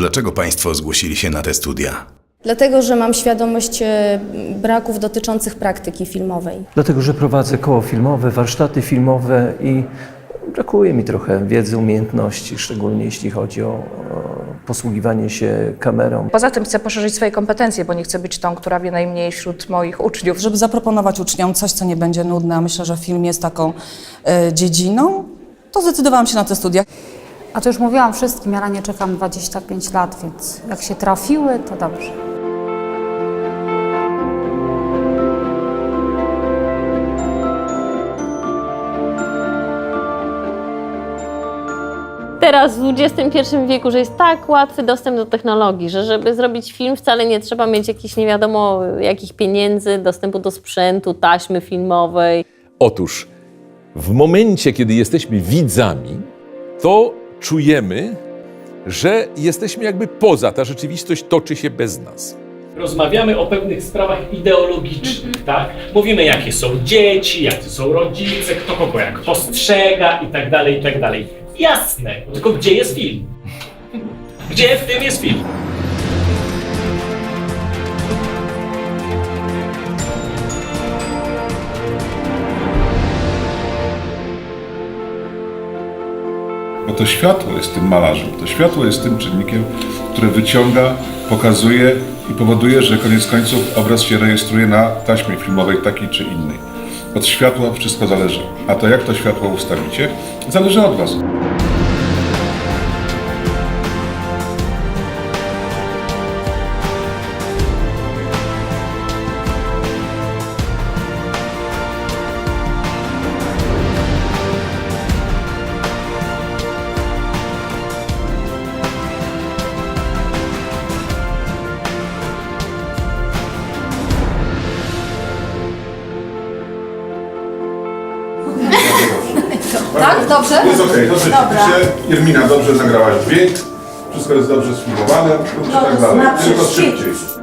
Dlaczego Państwo zgłosili się na te studia? Dlatego, że mam świadomość e, braków dotyczących praktyki filmowej. Dlatego, że prowadzę koło filmowe, warsztaty filmowe i brakuje mi trochę wiedzy, umiejętności, szczególnie jeśli chodzi o, o posługiwanie się kamerą. Poza tym chcę poszerzyć swoje kompetencje, bo nie chcę być tą, która wie najmniej wśród moich uczniów. Żeby zaproponować uczniom coś, co nie będzie nudne, a myślę, że film jest taką e, dziedziną, to zdecydowałam się na te studia. A to już mówiłam wszystkim, ja na nie czekam 25 lat, więc jak się trafiły, to dobrze. teraz w XXI wieku, że jest tak łatwy dostęp do technologii, że żeby zrobić film wcale nie trzeba mieć jakichś nie wiadomo jakich pieniędzy, dostępu do sprzętu, taśmy filmowej. Otóż w momencie, kiedy jesteśmy widzami, to czujemy, że jesteśmy jakby poza, ta rzeczywistość toczy się bez nas. Rozmawiamy o pewnych sprawach ideologicznych, tak? Mówimy, jakie są dzieci, jacy są rodzice, kto kogo jak postrzega i tak dalej, i tak dalej. Jasne, tylko gdzie jest film? Gdzie w tym jest film? Bo to światło jest tym malarzem, to światło jest tym czynnikiem, który wyciąga, pokazuje i powoduje, że koniec końców obraz się rejestruje na taśmie filmowej takiej czy innej. Od światła wszystko zależy, a to jak to światło ustawicie, zależy od Was. Tak? Dobrze? Jest okej, dobrze ćwiczycie. Irmina, dobrze zagrałaś dźwięk. Wszystko jest dobrze sfilmowane, i tak dalej. Tylko szybciej.